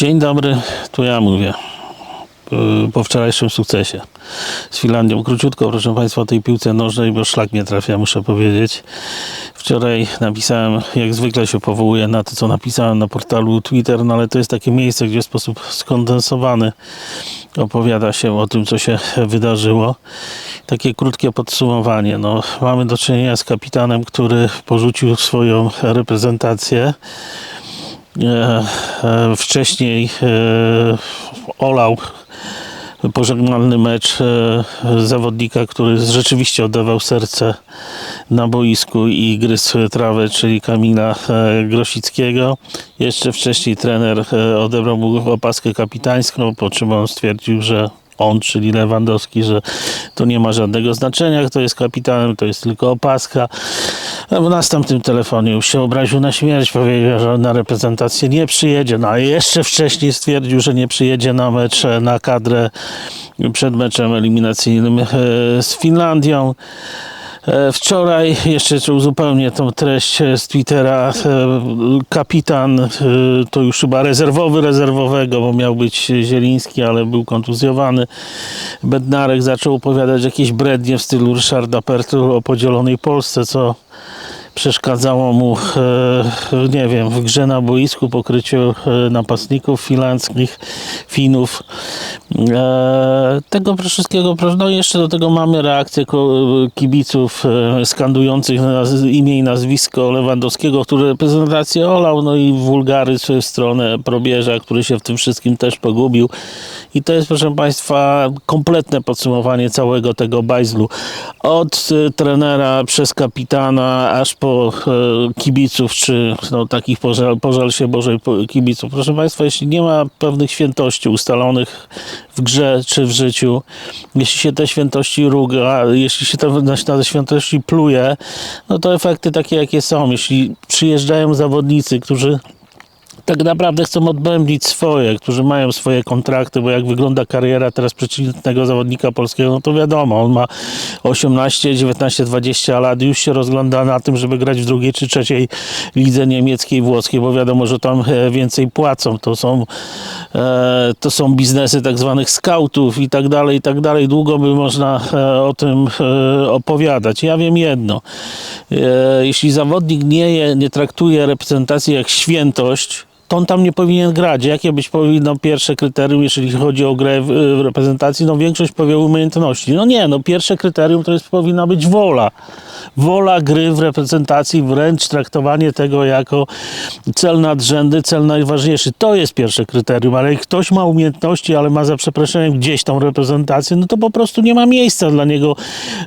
Dzień dobry, tu ja mówię. y, Po wczorajszym sukcesie z Finlandią. Króciutko, proszę Państwa, o tej piłce nożnej, bo szlak mnie trafia, muszę powiedzieć. Wczoraj napisałem, jak zwykle się powołuję na to, co napisałem na portalu Twitter, no ale to jest takie miejsce, gdzie w sposób skondensowany opowiada się o tym, co się wydarzyło. Takie krótkie podsumowanie. No, mamy do czynienia z kapitanem, który porzucił swoją reprezentację. E, e, wcześniej e, olał pożegnalny mecz zawodnika, który rzeczywiście oddawał serce na boisku i gryzł trawę, czyli Kamila Grosickiego. Jeszcze wcześniej trener odebrał mu opaskę kapitańską, po czym on stwierdził, że on, czyli Lewandowski, że to nie ma żadnego znaczenia, kto jest kapitanem, to jest tylko opaska. A w następnym telefonie już się obraził na śmierć, powiedział, że na reprezentację nie przyjedzie. No a jeszcze wcześniej stwierdził, że nie przyjedzie na mecz, na kadrę przed meczem eliminacyjnym e, z Finlandią. E, Wczoraj, jeszcze uzupełnię tą treść e, z Twittera, e, kapitan, to już chyba rezerwowy rezerwowego, bo miał być Zieliński, ale był kontuzjowany. Bednarek zaczął opowiadać jakieś brednie w stylu Ryszarda Pertu o podzielonej Polsce, co przeszkadzało mu, e, nie wiem, w grze na boisku, pokryciu e, napastników filanckich, Finów. E, tego wszystkiego, no jeszcze do tego mamy reakcję kibiców skandujących imię i nazwisko Lewandowskiego, który reprezentację olał, no i wulgaryzm w stronę probierza, który się w tym wszystkim też pogubił. I to jest, proszę Państwa, kompletne podsumowanie całego tego bajzlu. Od trenera przez kapitana, aż po e, kibiców, czy no, takich pożal, pożal się Bożej kibiców. Proszę Państwa, jeśli nie ma pewnych świętości ustalonych w grze czy w życiu, jeśli się te świętości ruga, jeśli się te, na te świętości pluje, no to efekty takie, jakie są. Jeśli przyjeżdżają zawodnicy, którzy tak naprawdę chcą odbębnić swoje, którzy mają swoje kontrakty, bo jak wygląda kariera teraz przeciętnego zawodnika polskiego, no to wiadomo, on ma 18, 19, 20 lat, już się rozgląda na tym, żeby grać w drugiej czy trzeciej lidze niemieckiej, włoskiej, bo wiadomo, że tam e, więcej płacą. To są, e, to są biznesy tak zwanych skautów i tak dalej, i tak dalej. Długo by można e, o tym opowiadać. Ja wiem jedno. Jeśli zawodnik nie, je, nie traktuje reprezentacji jak świętość, to on tam nie powinien grać. Jakie być powinno pierwsze kryterium, jeżeli chodzi o grę w, w reprezentacji? No większość powie umiejętności. No nie, no pierwsze kryterium to jest powinna być wola. Wola gry w reprezentacji, wręcz traktowanie tego jako cel nadrzędny, cel najważniejszy. To jest pierwsze kryterium, ale jak ktoś ma umiejętności, ale ma za przeproszeniem gdzieś tą reprezentację, no to po prostu nie ma miejsca dla niego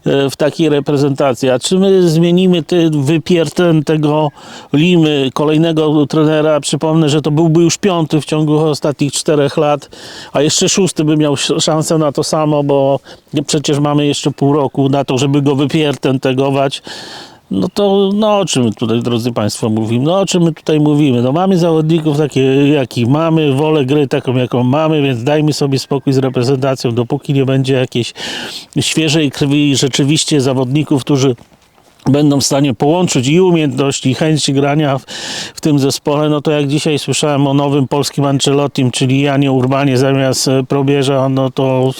e, w takiej reprezentacji. A czy my zmienimy ty, wypierdętego Limy, kolejnego trenera, przypomnę, że to byłby już piąty w ciągu ostatnich czterech lat, a jeszcze szósty by miał sz- szansę na to samo, bo przecież mamy jeszcze pół roku na to, żeby go No to no o czym tutaj, drodzy Państwo, mówimy? No o czym my tutaj mówimy? No mamy zawodników takie, jakich mamy, wolę gry taką, jaką mamy, więc dajmy sobie spokój z reprezentacją, dopóki nie będzie jakiejś świeżej krwi rzeczywiście zawodników, którzy będą w stanie połączyć i umiejętności, i chęć grania w, w tym zespole, no to jak dzisiaj słyszałem o nowym polskim Ancelottim, czyli Janie Urbanie zamiast e, probierza, no to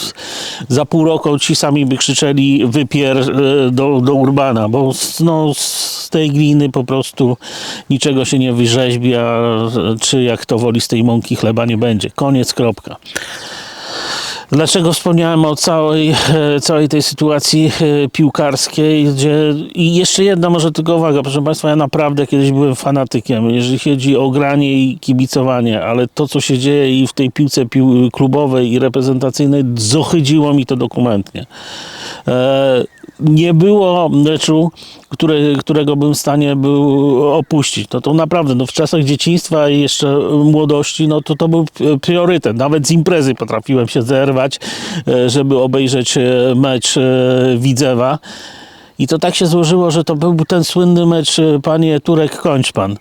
za pół roku ci sami by krzyczeli wypier e, do, do Urbana, bo no, z tej gliny po prostu niczego się nie wyrzeźbi, a e, czy jak to woli z tej mąki chleba nie będzie. Koniec, kropka. Dlaczego wspomniałem o całej, e, całej tej sytuacji e, piłkarskiej, gdzie i jeszcze jedna może tylko uwaga, proszę Państwa, ja naprawdę kiedyś byłem fanatykiem, jeżeli chodzi o granie i kibicowanie, ale to, co się dzieje i w tej piłce pił klubowej i reprezentacyjnej, zohydziło mi to dokumentnie. E, nie było meczu, które, którego bym w stanie był opuścić. No to naprawdę, no w czasach dzieciństwa i jeszcze młodości, no to to był priorytet. Nawet z imprezy potrafiłem się zerwać, e, żeby obejrzeć e, mecz e, Widzewa. I to tak się złożyło, że to był ten słynny mecz, panie Turek, kończ pan.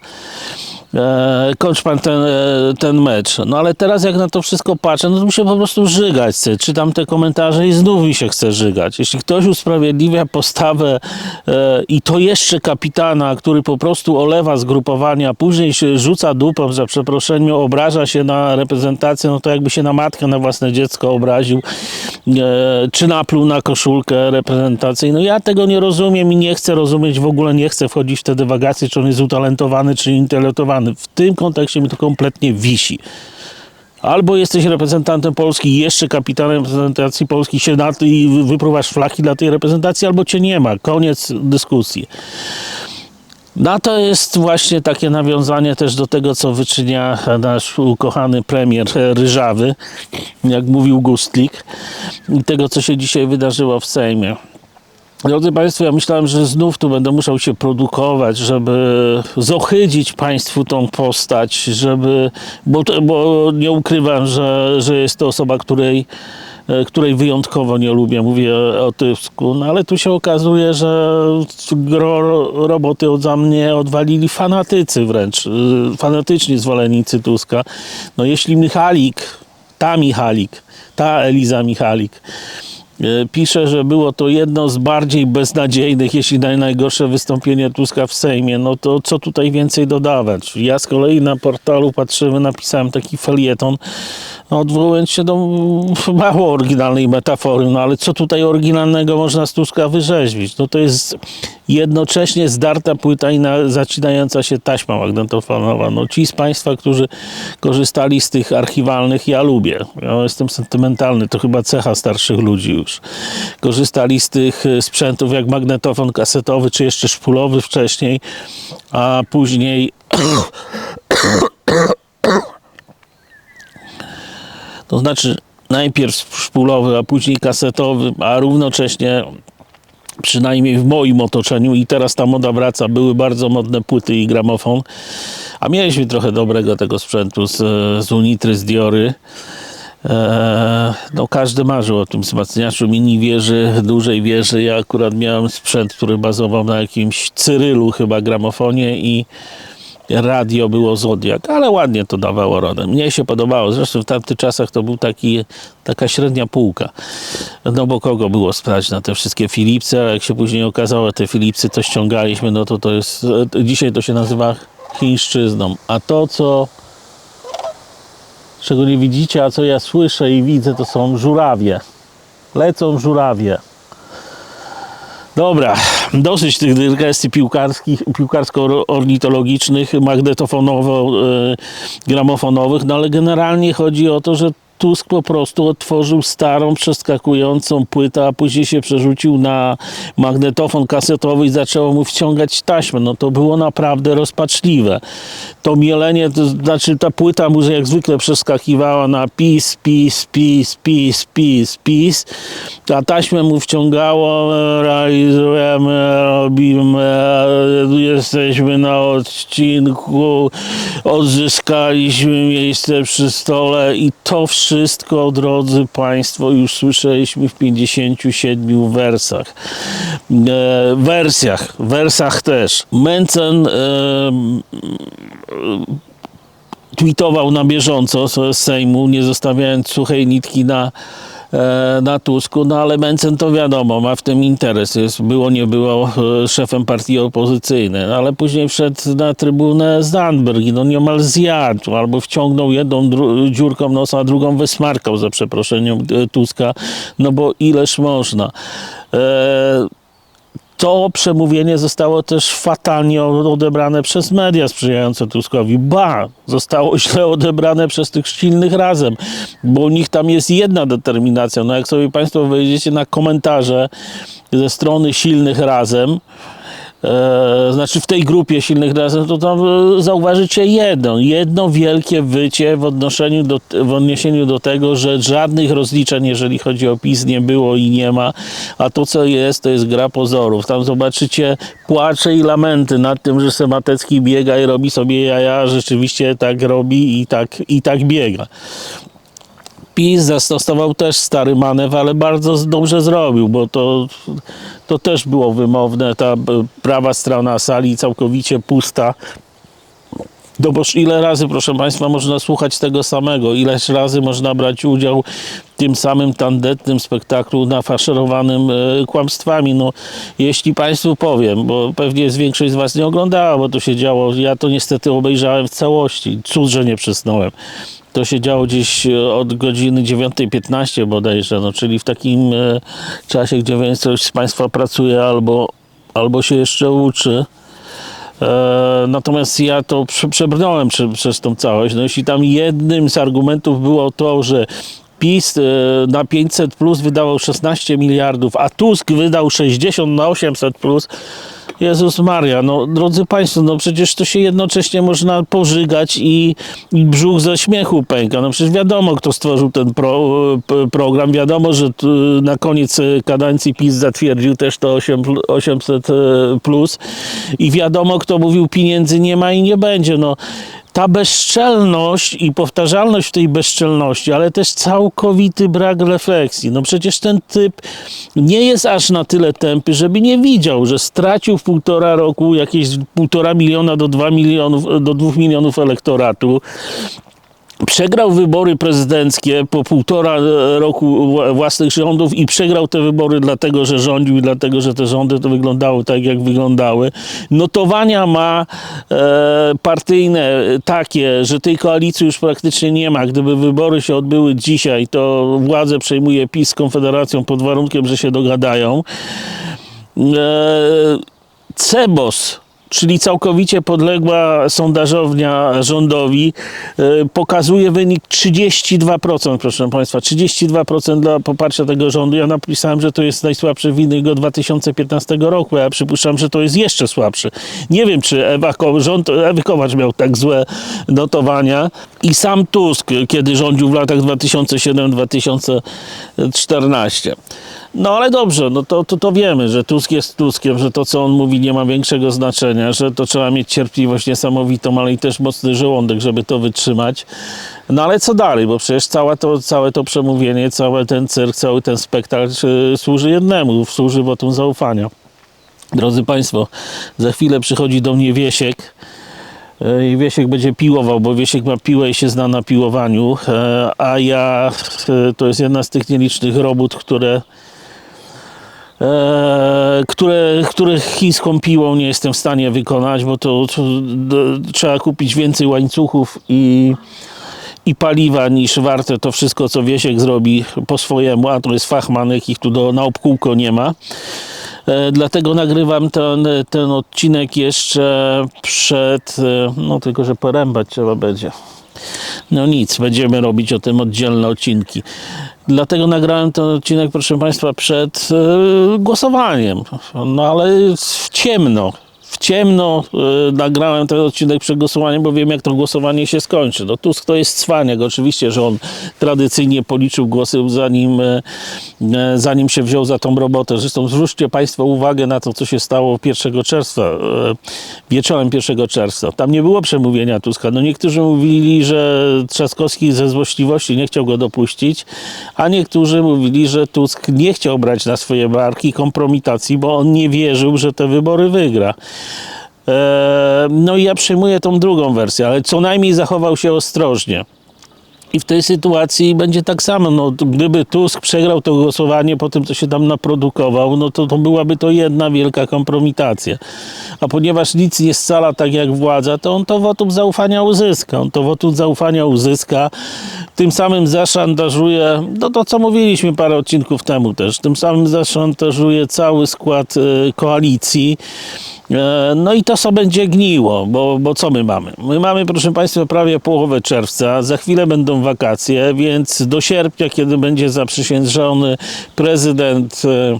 E, kończ pan ten, e, ten mecz. No ale teraz jak na to wszystko patrzę, no to mi się po prostu żygać chce. Czytam te komentarze i znów mi się chce żygać. Jeśli ktoś usprawiedliwia postawę e, i to jeszcze kapitana, który po prostu olewa zgrupowania, później się rzuca dupą za przeproszeniem, obraża się na reprezentację, no to jakby się na matkę, na własne dziecko obraził, e, czy napluł na koszulkę reprezentacyjną. Ja tego nie rozumiem i nie chcę rozumieć, w ogóle nie chcę wchodzić w te dywagacje, czy on jest utalentowany, czy intelektualny. W tym kontekście mi to kompletnie wisi. Albo jesteś reprezentantem Polski, jeszcze kapitanem reprezentacji Polski się na ty i wypruwasz flaki dla tej reprezentacji, albo cię nie ma. Koniec dyskusji. No to jest właśnie takie nawiązanie też do tego, co wyczynia nasz ukochany premier Ryżawy, jak mówił Gustlik, i tego, co się dzisiaj wydarzyło w Sejmie. Drodzy Państwo, ja myślałem, że znów tu będę musiał się produkować, żeby zohydzić Państwu tą postać, żeby, bo, bo nie ukrywam, że, że jest to osoba, której, e, której wyjątkowo nie lubię, mówię o Tysku, no ale tu się okazuje, że gro roboty od mnie odwalili fanatycy wręcz, y, fanatyczni zwolennicy Tuska. No jeśli Michalik, ta Michalik, ta Eliza Michalik, E, Pisze, że było to jedno z bardziej beznadziejnych, jeśli najgorsze wystąpienie Tuska w Sejmie. No to co tutaj więcej dodawać? Ja z kolei na portalu patrzymy, napisałem taki felieton, odwołując się do mało oryginalnej metafory, no ale co tutaj oryginalnego można z Tuska wyrzeźbić? No to jest jednocześnie zdarta płyta i na, zacinająca się taśma magnetofonowa. No ci z Państwa, którzy korzystali z tych archiwalnych, ja lubię. Ja jestem sentymentalny, to chyba cecha starszych ludzi już. Korzystali z tych e, sprzętów jak magnetofon kasetowy, czy jeszcze szpulowy wcześniej, a później to znaczy najpierw szpulowy, a później kasetowy, a równocześnie przynajmniej w moim otoczeniu i teraz ta moda wraca, były bardzo modne płyty i gramofon, a mieliśmy trochę dobrego tego sprzętu z, z Unitry, z Diory. Eee, no każdy marzył o tym wzmacniaczu mini wieży, dużej wieży. Ja akurat miałem sprzęt, który bazował na jakimś Cyrylu chyba gramofonie i radio było Zodiak, ale ładnie to dawało radę. Mnie się podobało, zresztą w tamtych czasach to był taki, taka średnia półka. No bo kogo było sprać na te wszystkie Philipsy, a jak się później okazało, te Philipsy to ściągaliśmy, no to to jest, dzisiaj to się nazywa chińszczyzną. A to, co czego nie widzicie, a co ja słyszę i widzę, to są żurawie. Lecą żurawie. Dobra, dosyć tych dygresji piłkarskich, piłkarsko-ornitologicznych, magnetofonowo-gramofonowych, no ale generalnie chodzi o to, że Tusk po prostu otworzył starą, przeskakującą płytę, a później się przerzucił na magnetofon kasetowy i zaczęło mu wciągać taśmę. No to było naprawdę rozpaczliwe. To mielenie, to znaczy ta płyta mu jak zwykle przeskakiwała na pis, pis, pis, pis, pis, pis, a taśmę mu wciągało, realizujemy, robimy, jesteśmy na odcinku, odzyskaliśmy miejsce przy stole i to wszystko, drodzy Państwo, już słyszeliśmy w 57 wersach. E, wersjach, wersach też. Mencen e, tweetował na bieżąco z Sejmu, nie zostawiając suchej nitki na, e, na Tusku, no ale Mencen to wiadomo, ma w tym interes, jest, było nie było e, szefem partii opozycyjnej, no, ale później wszedł na trybunę Zandberg i no niemal zjadł, albo wciągnął jedną dziurką nosa, a drugą wysmarkał za przeproszeniem e, Tuska, no bo ileż można. E, to przemówienie zostało też fatalnie odebrane przez media sprzyjające Tuskowi. Ba, zostało źle odebrane przez tych silnych razem, bo u nich tam jest jedna determinacja. No jak sobie Państwo wejdziecie na komentarze ze strony silnych razem, e, znaczy w tej grupie silnych razem, to tam e, zauważycie jedno, jedno wielkie wycie w odnoszeniu do, w odniesieniu do tego, że żadnych rozliczeń, jeżeli chodzi o PiS, nie było i nie ma, a to co jest, to jest gra pozorów. Tam zobaczycie płacze i lamenty nad tym, że Sematecki biega i robi sobie jaja, rzeczywiście tak robi i tak, i tak biega. PiS zastosował też stary manewr, ale bardzo dobrze zrobił, bo to, to też było wymowne. Ta e, prawa strona sali całkowicie pusta. No boż ile razy, proszę Państwa, można słuchać tego samego, ileś razy można brać udział w tym samym tandetnym spektaklu nafaszerowanym e, kłamstwami. No, jeśli Państwu powiem, bo pewnie większość z Was nie oglądała, bo to się działo, ja to niestety obejrzałem w całości, cud, że nie przysnąłem. To się działo gdzieś e, od godziny 9.15 bodajże, no, czyli w takim e, czasie, gdzie większość z Państwa pracuje albo, albo się jeszcze uczy. E, natomiast ja to prze, przebrnąłem prze, przez tą całość. No, jeśli tam jednym z argumentów było to, że PiS e, na 500 plus wydawał 16 miliardów, a Tusk wydał 60 na 800 plus. Jezus Maria, no drodzy Państwo, no przecież to się jednocześnie można pożygać i, i brzuch ze śmiechu pęka. No przecież wiadomo, kto stworzył ten pro, program. Wiadomo, że na koniec e, kadencji PiS zatwierdził też to 8, pl- 800 e, plus i wiadomo, kto mówił pieniędzy nie ma i nie będzie. No bezczelność i powtarzalność tej bezczelności, ale też całkowity brak refleksji. No przecież ten typ nie jest aż na tyle tępy, żeby nie widział, że stracił w półtora roku jakieś półtora miliona do, dwa milionów, do dwóch milionów elektoratu. Przegrał wybory prezydenckie po półtora e, roku wła- własnych rządów i przegrał te wybory dlatego, że rządził i dlatego, że te rządy to wyglądały tak, jak wyglądały. Notowania ma e, partyjne takie, że tej koalicji już praktycznie nie ma. Gdyby wybory się odbyły dzisiaj, to władzę przejmuje PiS z Konfederacją pod warunkiem, że się dogadają. E, Cebos, czyli całkowicie podległa sondażownia rządowi, e, pokazuje wynik 32%, proszę Państwa, 32% dla poparcia tego rządu. Ja napisałem, że to jest najsłabszy wynik od 2015 roku, ja przypuszczam, że to jest jeszcze słabszy. Nie wiem, czy Ewa, rząd Ewy Kowacz miał tak złe notowania i sam Tusk, kiedy rządził w latach 2007-2014. No ale dobrze, no to, to, to wiemy, że Tusk jest Tuskiem, że to, co on mówi, nie ma większego znaczenia, że to trzeba mieć cierpliwość niesamowitą, ale i też mocny żołądek, żeby to wytrzymać. No ale co dalej, bo przecież całe to, całe to przemówienie, cały ten cyrk, cały ten spektakl y, służy jednemu, służy wotum zaufania. Drodzy Państwo, za chwilę przychodzi do mnie Wiesiek, i Wiesiek będzie piłował, bo Wiesiek ma piłę i się zna na piłowaniu, e, a ja e, to jest jedna z tych nielicznych robót, które e, które, których chińską piłą nie jestem w stanie wykonać, bo to, to d, trzeba kupić więcej łańcuchów i, i paliwa niż warte to wszystko, co Wiesiek zrobi po swojemu, a to jest fachman, jakich tu do, na obkółko nie ma. E, Dlatego nagrywam ten, ten odcinek jeszcze przed, e, no tylko że porębać trzeba będzie. No nic, będziemy robić o tym oddzielne odcinki. Dlatego nagrałem ten odcinek, proszę Państwa, przed e, głosowaniem. No ale w ciemno. Ciemno e, nagrałem ten odcinek przed głosowaniem, bo wiem, jak to głosowanie się skończy. No Tusk to jest cwaniak. Oczywiście, że on tradycyjnie policzył głosy, zanim, e, e, zanim się wziął za tą robotę. Zresztą zwróćcie Państwo uwagę na to, co się stało 1 czerwca, wieczorem 1 czerwca. Tam nie było przemówienia Tuska. No niektórzy mówili, że Trzaskowski ze złośliwości nie chciał go dopuścić, a niektórzy mówili, że Tusk nie chciał brać na swoje barki kompromitacji, bo on nie wierzył, że te wybory wygra. E, No i ja przyjmuję tą drugą wersję, ale co najmniej zachował się ostrożnie. I w tej sytuacji będzie tak samo. No, gdyby Tusk przegrał to głosowanie po tym, co się tam naprodukował, no to, to byłaby to jedna wielka kompromitacja. A ponieważ nic nie scala tak jak władza, to on to wotum zaufania uzyska. On to wotum zaufania uzyska, tym samym zaszantażuje, no to co mówiliśmy parę odcinków temu też, tym samym zaszantażuje cały skład e, koalicji. E, No i to co będzie gniło, bo, bo co my mamy? My mamy, proszę Państwa, prawie połowę czerwca, za chwilę będą wakacje, więc do sierpnia, kiedy będzie zaprzysiężony prezydent e,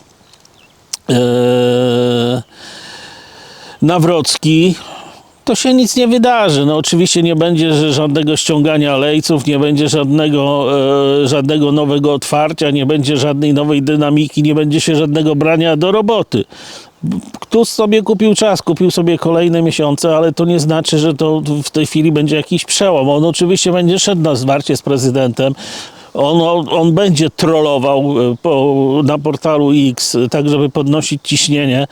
e, Nawrocki, to się nic nie wydarzy. No oczywiście nie będzie żadnego ściągania lejców, nie będzie żadnego, e, żadnego nowego otwarcia, nie będzie żadnej nowej dynamiki, nie będzie się żadnego brania do roboty. Kto sobie kupił czas, kupił sobie kolejne miesiące, ale to nie znaczy, że to w tej chwili będzie jakiś przełom. On oczywiście będzie szedł na zwarcie z prezydentem. On, on, będzie trollował e, po, na portalu X, tak żeby podnosić ciśnienie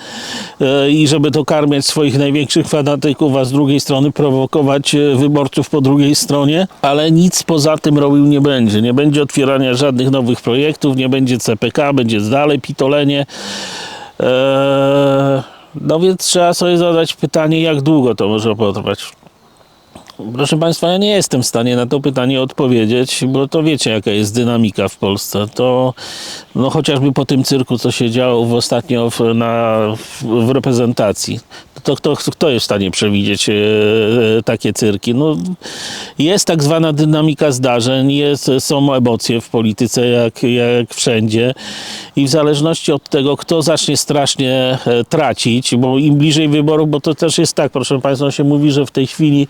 e, i żeby to karmiać swoich największych fanatyków, a z drugiej strony prowokować e, wyborców po drugiej stronie, ale nic poza tym robił nie będzie. Nie będzie otwierania żadnych nowych projektów, nie będzie CPK, będzie dalej pitolenie. No więc trzeba sobie zadać pytanie, jak długo to może potrwać. Proszę Państwa, ja nie jestem w stanie na to pytanie odpowiedzieć, bo to wiecie, jaka jest dynamika w Polsce. To no, chociażby po tym cyrku, co się działo w ostatnio w, na, w, reprezentacji. To kto, kto jest w stanie przewidzieć e, e, takie cyrki? No, jest tak zwana dynamika zdarzeń, jest, są emocje w polityce, jak, jak wszędzie. I w zależności od tego, kto zacznie strasznie e, tracić, bo im bliżej wyborów, bo to też jest tak, proszę Państwa, się mówi, że w tej chwili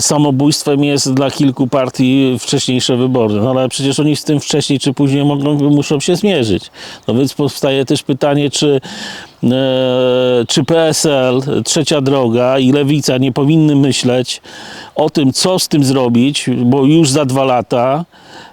samobójstwem jest dla kilku partii wcześniejsze wybory. No ale przecież oni z tym wcześniej czy później mogą, muszą się zmierzyć. No więc powstaje też pytanie, czy, czy PSL, Trzecia Droga i Lewica nie powinny myśleć o tym, co z tym zrobić, bo już za dwa lata, e,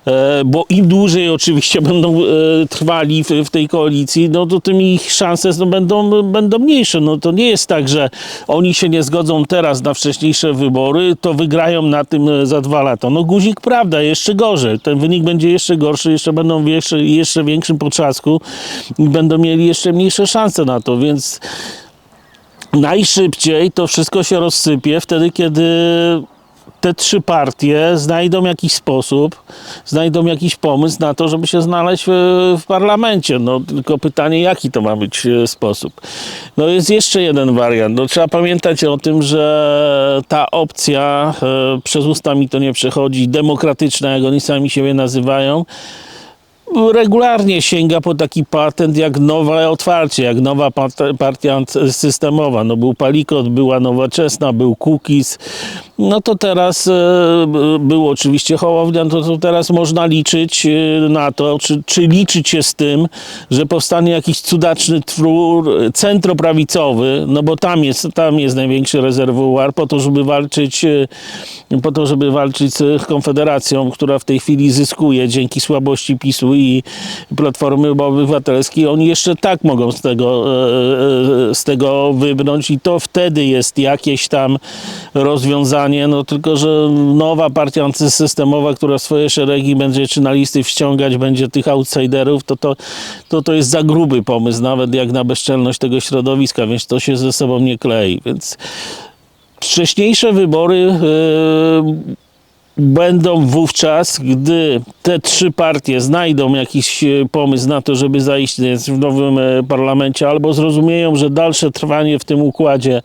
bo im dłużej oczywiście będą e, trwali w, w tej koalicji, no to tym ich szanse no, będą, będą mniejsze. No to nie jest tak, że oni się nie zgodzą teraz na wcześniejsze wybory, to wygrają na tym e, za dwa lata. No guzik prawda, jeszcze gorzej. Ten wynik będzie jeszcze gorszy, jeszcze będą w jeszcze, jeszcze większym potrzasku i będą mieli jeszcze mniejsze szanse na to, więc najszybciej to wszystko się rozsypie wtedy, kiedy te trzy partie znajdą jakiś sposób, znajdą jakiś pomysł na to, żeby się znaleźć w, parlamencie. No tylko pytanie, jaki to ma być e, sposób. No jest jeszcze jeden wariant. No, trzeba pamiętać o tym, że ta opcja, e, przez usta mi to nie przechodzi, demokratyczna, jak oni sami siebie nazywają, regularnie sięga po taki patent jak nowe otwarcie, jak nowa part- partia systemowa. No był Palikot, była Nowoczesna, był Kukiz. No to teraz e, był oczywiście Hołownia, to, to teraz można liczyć e, na to, czy, czy liczyć się z tym, że powstanie jakiś cudaczny twór centroprawicowy, no bo tam jest, tam jest największy rezerwuar po to, żeby walczyć e, po to, żeby walczyć z Konfederacją, która w tej chwili zyskuje dzięki słabości PiSu i Platformy Obywatelskiej. Oni jeszcze tak mogą z tego, e, e, z tego wybrnąć i to wtedy jest jakieś tam rozwiązanie, no tylko, że nowa partia antysystemowa, która swoje szeregi będzie czy na listy wciągać będzie tych outsiderów, to to, to to jest za gruby pomysł, nawet jak na bezczelność tego środowiska, więc to się ze sobą nie klei, więc wcześniejsze wybory e, będą wówczas, gdy te trzy partie znajdą jakiś e, pomysł na to, żeby zaistnieć w nowym e, parlamencie, albo zrozumieją, że dalsze trwanie w tym układzie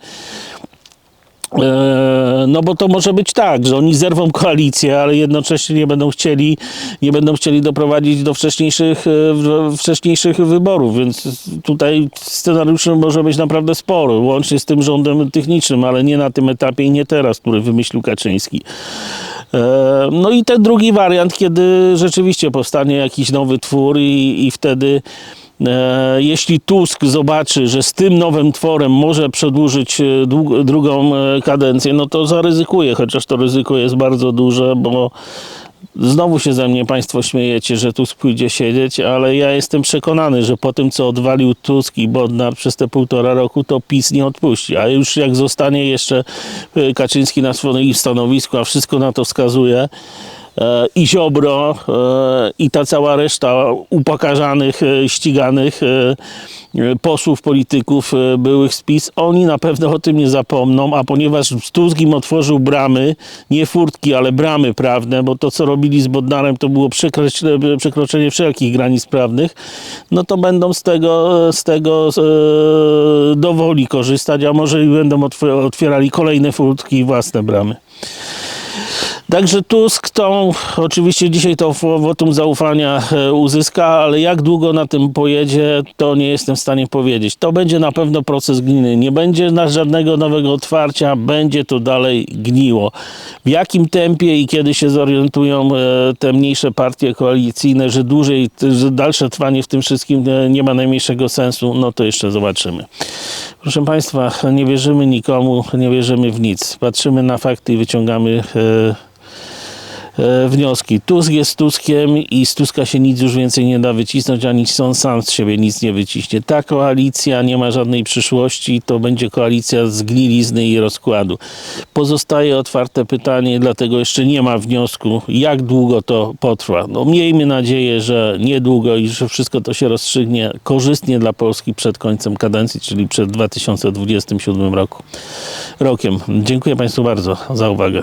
No bo to może być tak, że oni zerwą koalicję, ale jednocześnie nie będą chcieli, nie będą chcieli doprowadzić do wcześniejszych, e, wcześniejszych wyborów, więc tutaj scenariuszy może być naprawdę sporo, łącznie z tym rządem technicznym, ale nie na tym etapie i nie teraz, który wymyślił Kaczyński. E, No i ten drugi wariant, kiedy rzeczywiście powstanie jakiś nowy twór i, i wtedy E, Jeśli Tusk zobaczy, że z tym nowym tworem może przedłużyć e, drugą e, kadencję, no to zaryzykuje, chociaż to ryzyko jest bardzo duże, bo znowu się ze mnie Państwo śmiejecie, że Tusk pójdzie siedzieć, ale ja jestem przekonany, że po tym, co odwalił Tusk i Bodnar przez te półtora roku, to PiS nie odpuści. A już jak zostanie jeszcze e, Kaczyński na swoim stanowisku, a wszystko na to wskazuje, e, i Ziobro, e, i ta cała reszta upokarzanych, e, ściganych e, e, posłów, polityków e, byłych z PiS, oni na pewno o tym nie zapomną, a ponieważ Tusk im otworzył bramy, nie furtki, ale bramy prawne, bo to, co robili z Bodnarem, to było przekroczenie, wszelkich granic prawnych, no to będą z tego, z tego e, dowoli korzystać, a może i będą otw- otwierali kolejne furtki i własne bramy. Także Tusk tą, oczywiście dzisiaj to wotum zaufania e, uzyska, ale jak długo na tym pojedzie, to nie jestem w stanie powiedzieć. To będzie na pewno proces gliny. Nie będzie na żadnego nowego otwarcia, będzie to dalej gniło. W jakim tempie i kiedy się zorientują e, te mniejsze partie koalicyjne, że dłużej, że dalsze trwanie w tym wszystkim e, nie ma najmniejszego sensu, no to jeszcze zobaczymy. Proszę Państwa, nie wierzymy nikomu, nie wierzymy w nic. Patrzymy na fakty i wyciągamy wnioski. Tusk jest Tuskiem i z Tuska się nic już więcej nie da wycisnąć, ani on sam z siebie nic nie wyciśnie. Ta koalicja nie ma żadnej przyszłości, to będzie koalicja zgnilizny i rozkładu. Pozostaje otwarte pytanie, dlatego jeszcze nie ma wniosku, jak długo to potrwa. No, miejmy nadzieję, że niedługo i że wszystko to się rozstrzygnie korzystnie dla Polski przed końcem kadencji, czyli przed 2027 roku. rokiem. Dziękuję Państwu bardzo za uwagę.